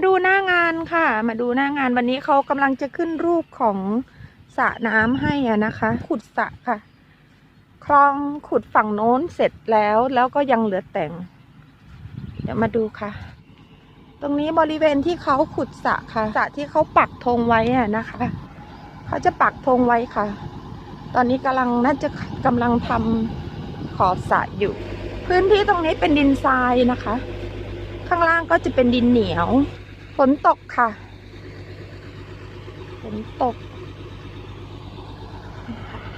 มาดูหน้างานค่ะ มาดูหน้างานวันนี้เขากำลังจะขึ้นรูปของสระน้ำให้อะนะคะ ขุดสระค่ะ คลองขุดฝั่งโน้นเสร็จแล้วแล้วก็ยังเหลือแต่ง เดี๋ยวมาดูค่ะ ตรงนี้บริเวณที่เขาขุดสระค่ะสระที่เขาปักธงไว้อะนะคะ เขาจะปักธงไว้ค่ะ ตอนนี้กำลังน่าจะกำลังทำขอบสระอยู่ พื้นที่ตรงนี้เป็นดินทรายนะคะข้างล่างก็จะเป็นดินเหนียว ฝนตกค่ะฝนตก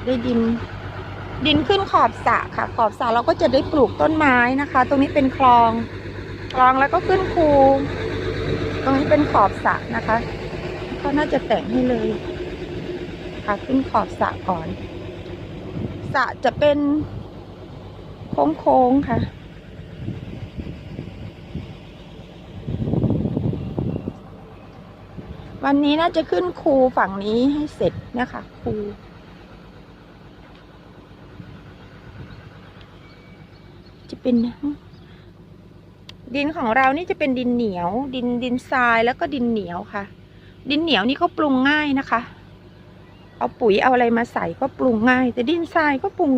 ได้ดิน ดินขึ้นขอบสระค่ะ ขอบสระเราก็จะได้ปลูกต้นไม้นะคะ ตรงนี้เป็นคลอง คลองแล้วก็ขึ้นคูตรงนี้เป็นขอบสระนะคะเขาน่าจะแต่งให้เลย ค่ะขึ้นขอบสระก่อนสระจะเป็นโค้งๆค่ะ วันนี้น่าจะขึ้นคูฝั่งนี้ให้เสร็จนะคะคูจะเป็นดินของเรานี่จะเป็นดินเหนียว ดินดินทรายแล้วก็ดินเหนียวค่ะ ดินเหนียวนี่เขาปรุงง่ายนะคะ เอาปุ๋ยเอาอะไรมาใส่ก็ปรุงง่าย แต่ดินทรายก็ปรุง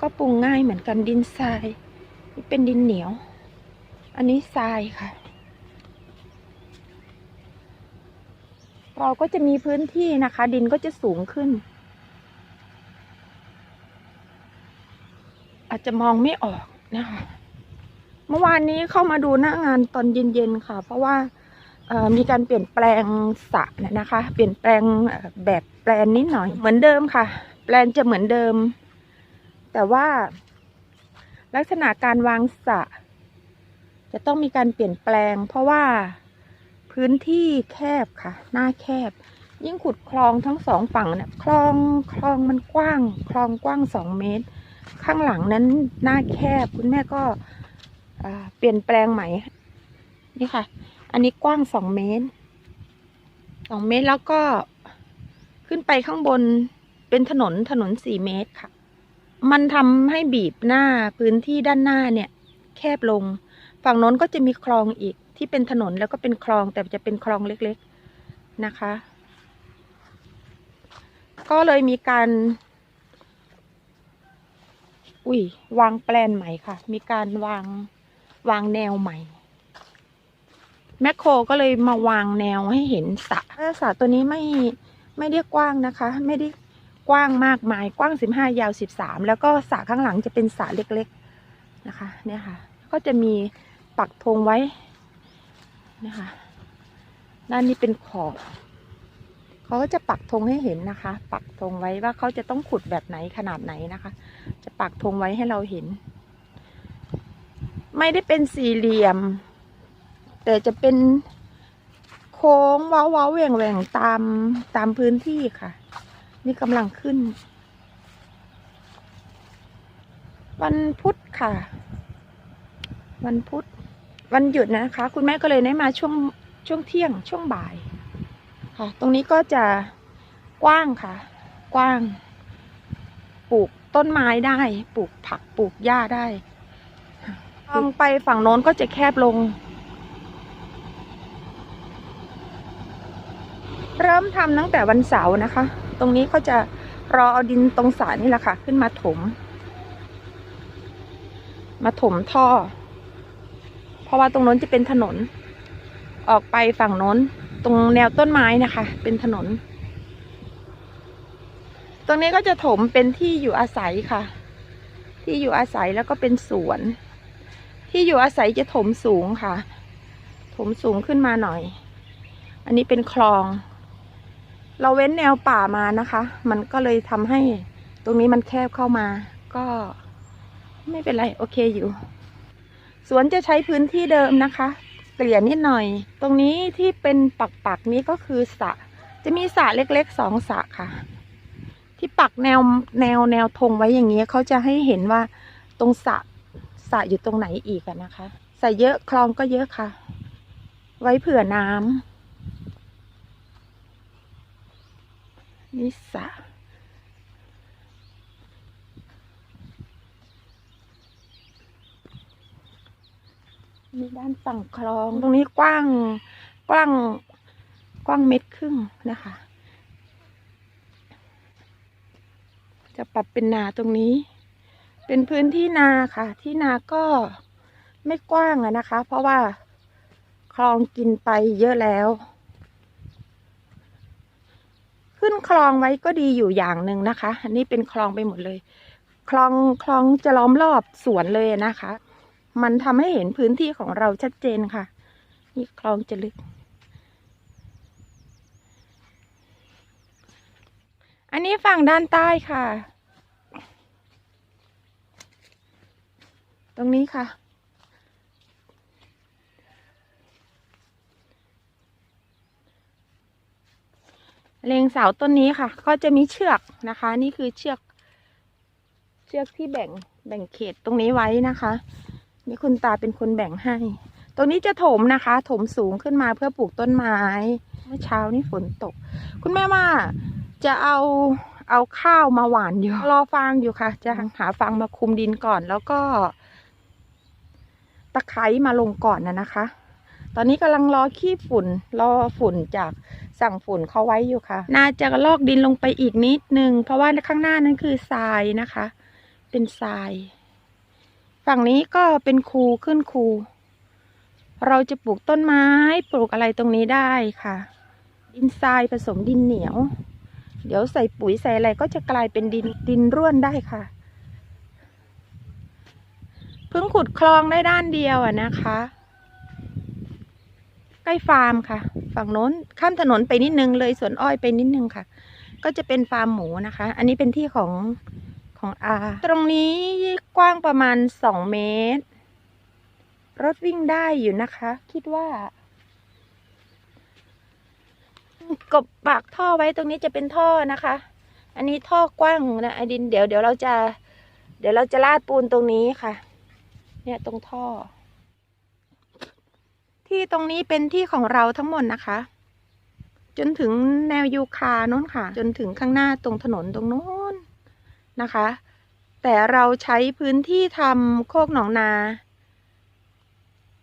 ก็ปรุงง่ายเหมือนกันดินทรายนี่เป็นดินเหนียว อันนี้ทรายค่ะ เราก็จะมีพื้นที่นะคะ ดินก็จะสูงขึ้น อาจจะมองไม่ออกนะคะ เมื่อวานนี้เข้ามาดูหน้างานตอนเย็นๆค่ะ เพราะว่ามีการเปลี่ยนแปลงสระนะคะ เปลี่ยนแปลงแบบแปลนนิดหน่อย เหมือนเดิมค่ะ แปลนจะเหมือนเดิม แต่ว่าลักษณะการวางสระจะต้องมีการเปลี่ยนแปลง เพราะว่า พื้นที่แคบค่ะ หน้าแคบ ยิ่งขุดคลองทั้งสองฝั่งเนี่ยคลองคลองมันกว้าง คลองกว้างสองเมตร ข้างหลังนั้นหน้าแคบคุณแม่ก็เปลี่ยนแปลงใหม่นี่ค่ะ อันนี้กว้างสองเมตรสองเมตรแล้วก็ขึ้นไปข้างบนเป็นถนนถนนสี่เมตรค่ะ มันทำให้บีบหน้าพื้นที่ด้านหน้าเนี่ย แคบลง ฝั่งโน้นก็จะมีคลองอีก ที่เป็นถนนแล้วก็เป็นคลองแต่จะเป็นคลองเล็กๆนะคะ ก็เลยมีการ อุ้ยวางแปลนใหม่ค่ะ มีการวางวางแนวใหม่ แมคโครก็เลยมาวางแนวให้เห็นสระสระตัวนี้ไม่ไม่ได้กว้างนะคะ ไม่ได้กว้างมากมายกว้างสิบห้ายาวสิบสามแล้วก็สระข้างหลังจะเป็นสระเล็กๆนะคะ เนี่ยค่ะ ก็จะมีปักธงไว้ นะคะ ด้านนี้เป็นขอบเขาก็จะปักธงให้เห็นนะคะ ปักธงไว้ว่าเขาจะต้องขุดแบบไหนขนาดไหนนะคะ จะปักธงไว้ให้เราเห็น ไม่ได้เป็นสี่เหลี่ยม แต่จะเป็นโค้งว้าว้าแหว่งแหว่งตามตามพื้นที่ค่ะ นี่กำลังขึ้น วันพุธค่ะ วันพุธ วันหยุดนะคะ คุณแม่ก็เลยได้มาช่วงช่วงเที่ยงช่วงบ่าย ค่ะ ตรงนี้ก็จะกว้างค่ะ กว้าง ปลูกต้นไม้ได้ ปลูกผักปลูกหญ้าได้มองไปฝั่งโน้นก็จะแคบลง เริ่มทำตั้งแต่วันเสาร์นะคะ ตรงนี้ก็จะรอเอาดินตรงสานี่แหละค่ะ ขึ้นมาถม มาถมท่อ ราะว่าตรงโน้นจะเป็นถนน ออกไปฝั่งน้น ตรงแนวต้นไม้นะคะ เป็นถนน ตรงนี้ก็จะถมเป็นที่อยู่อาศัยค่ะ ที่อยู่อาศัยแล้วก็เป็นสวน ที่อยู่อาศัยจะถมสูงค่ะ ถมสูงขึ้นมาหน่อย อันนี้เป็นคลอง เราเว้นแนวป่ามานะคะ มันก็เลยทำให้ตรงนี้มันแคบเข้ามา ก็ไม่เป็นไร โอเคอยู่ สวนจะใช้พื้นที่เดิมนะคะ เกลี่ยนิดหน่อย ตรงนี้ที่เป็นปักๆนี้ก็คือสระจะมีสระเล็กๆสองสระค่ะ ที่ปักแนวแนวแนวธงไว้อย่างนี้เขาจะให้เห็นว่าตรงสระสระอยู่ตรงไหนอีกนะคะใส่เยอะคลองก็เยอะค่ะ ไว้เผื่อน้ำนี่สระ นี่ด้านฝั่งคลอง ตรงนี้กว้าง กว้าง กว้างเม็ดครึ่งนะคะ จะปรับเป็นนาตรงนี้ เป็นพื้นที่นาค่ะ ที่นาก็ไม่กว้างอะนะคะ เพราะว่าคลองกินไปเยอะแล้ว ขึ้นคลองไว้ก็ดีอยู่อย่างหนึ่งนะคะ อันนี้เป็นคลองไปหมดเลย คลองคลองจะล้อมรอบสวนเลยนะคะ มันทำให้เห็นพื้นที่ของเราชัดเจนค่ะ นี่คลองจะลึก อันนี้ฝั่งด้านใต้ค่ะ ตรงนี้ค่ะ เลงเสาต้นนี้ค่ะ ก็จะมีเชือกนะคะ นี่คือเชือก เชือกที่แบ่งแบ่งเขตตรงนี้ไว้นะคะ นี่คุณตาเป็นคนแบ่งให้ ตรงนี้จะถมนะคะ ถมสูงขึ้นมาเพื่อปลูกต้นไม้ เมื่อเช้านี่ฝนตก คุณแม่ว่าจะเอาเอาข้าวมาหวานอยู่ รอฟางอยู่ค่ะ จะหาฟางมาคุมดินก่อน แล้วก็ ตะไคร้มาลงก่อนนะนะคะ ตอนนี้กำลังรอขี้ฝุ่น รอฝุ่นจากสั่งฝุ่นเขาไว้อยู่ค่ะ น่าจะลอกดินลงไปอีกนิดนึง เพราะว่าข้างหน้านั้นคือทรายนะคะ เป็นทราย ฝั่งนี้ก็เป็นคูขึ้นคู เราจะปลูกต้นไม้ปลูกอะไรตรงนี้ได้ค่ะ ดินทรายผสมดินเหนียว เดี๋ยวใส่ปุ๋ยใส่อะไรก็จะกลายเป็นดินดินร่วนได้ค่ะ เพิ่งขุดคลองได้ด้านเดียวอะนะคะ ใกล้ฟาร์มค่ะ ฝั่งโน้นข้ามถนนไปนิดนึงเลยสวนอ้อยไปนิดนึงค่ะ ก็จะเป็นฟาร์มหมูนะคะ อันนี้เป็นที่ของ ของอาตรงนี้กว้างประมาณสองเมตร รถวิ่งได้อยู่นะคะ คิดว่ากบปากท่อไว้ตรงนี้จะเป็นท่อนะคะ อันนี้ท่อกว้างนะไอดินเดี๋ยวเดี๋ยวเราจะ เดี๋ยวเราจะลาดปูนตรงนี้ค่ะ เนี่ยตรงท่อ ที่ตรงนี้เป็นที่ของเราทั้งหมดนะคะ จนถึงแนวยูคาโน้นค่ะ จนถึงข้างหน้าตรงถนนตรงโน้น นะคะ แต่เราใช้พื้นที่ทำโคกหนองนา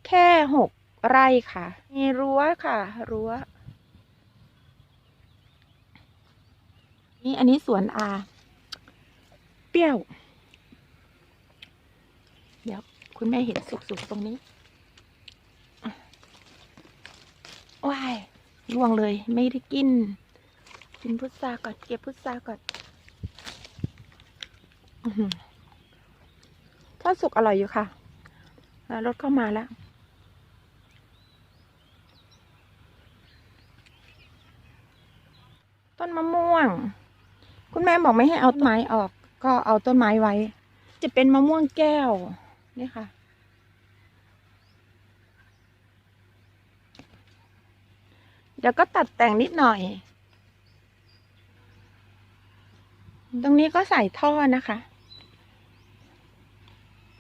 แค่หกไร่ค่ะ มีรั้วค่ะรั้วนี่อันนี้สวนอาเปรี้ยว เดี๋ยวคุณแม่เห็นสุกๆตรงนี้ว้ายล่วงเลยไม่ได้กิน กินพุทราก่อน เก็บพุทราก่อน ทอดสุกอร่อยอยู่ค่ะแล้วรถเข้ามาแล้ว ต้นมะม่วง คุณแม่บอกไม่ให้เอาต้นไม้ออก ก็เอาต้นไม้ไว้ จะเป็นมะม่วงแก้ว นี่ค่ะ เดี๋ยวก็ตัดแต่งนิดหน่อย ตรงนี้ก็ใส่ท่อนะคะ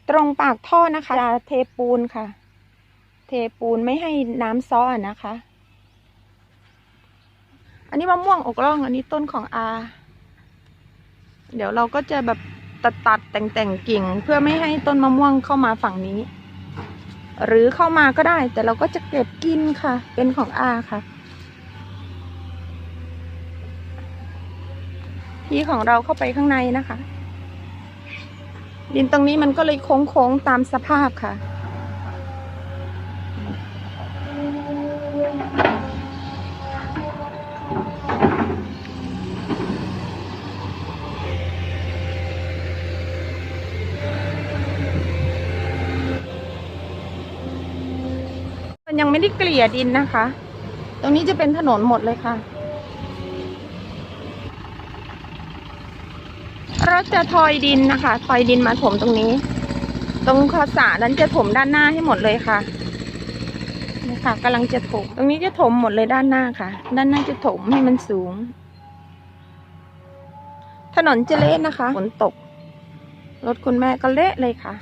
ตรงปากท่อนะคะจะเทปูนค่ะ เทปูนไม่ให้น้ำซ้ออะนะคะ อันนี้มะม่วงอกร่อง อันนี้ต้นของอา เดี๋ยวเราก็จะแบบตัดตัดแต่งแต่งกิ่ง เพื่อไม่ให้ต้นมะม่วงเข้ามาฝั่งนี้ หรือเข้ามาก็ได้ แต่เราก็จะเก็บกินค่ะ เป็นของอาค่ะที่ของเราเข้าไปข้างในนะคะ ดินตรงนี้มันก็เลยโค้งๆตามสภาพค่ะ มันยังไม่ได้เกลี่ยดินนะคะ ตรงนี้จะเป็นถนนหมดเลยค่ะ เราจะทอยดินนะคะทอยดินมาถมตรงนี้ ตรงขอสระนั้นจะถมด้านหน้าให้หมดเลยค่ะนี่ค่ะกำลังจะถม ตรงนี้จะถมหมดเลยด้านหน้าค่ะ ด้านหน้าจะถมให้มันสูง ถนนจะเละนะคะฝนตกรถคุณแม่ก็เละเลยค่ะ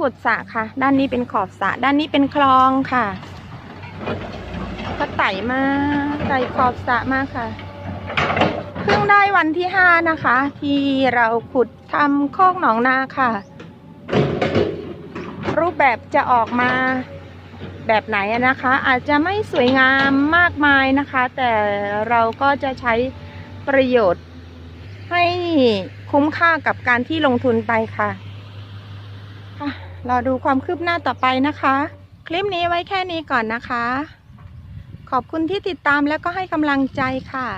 ขุดสระค่ะ ด้านนี้เป็นขอบสระด้านนี้เป็นคลองค่ะ ก็ไต่มาไต่ขอบสระมาค่ะ เพิ่งได้วันที่ห้านะคะ ที่เราขุดทำโคอกหนองนาค่ะ รูปแบบจะออกมาแบบไหนนะคะ อาจจะไม่สวยงามมากมายนะคะ แต่เราก็จะใช้ประโยชน์ให้คุ้มค่ากับการที่ลงทุนไปค่ะ เรอดูความคืบหน้าต่อไปนะคะ คลิปนี้ไว้แค่นี้ก่อนนะคะ ขอบคุณที่ติดตามแล้วก็ให้กำลังใจค่ะ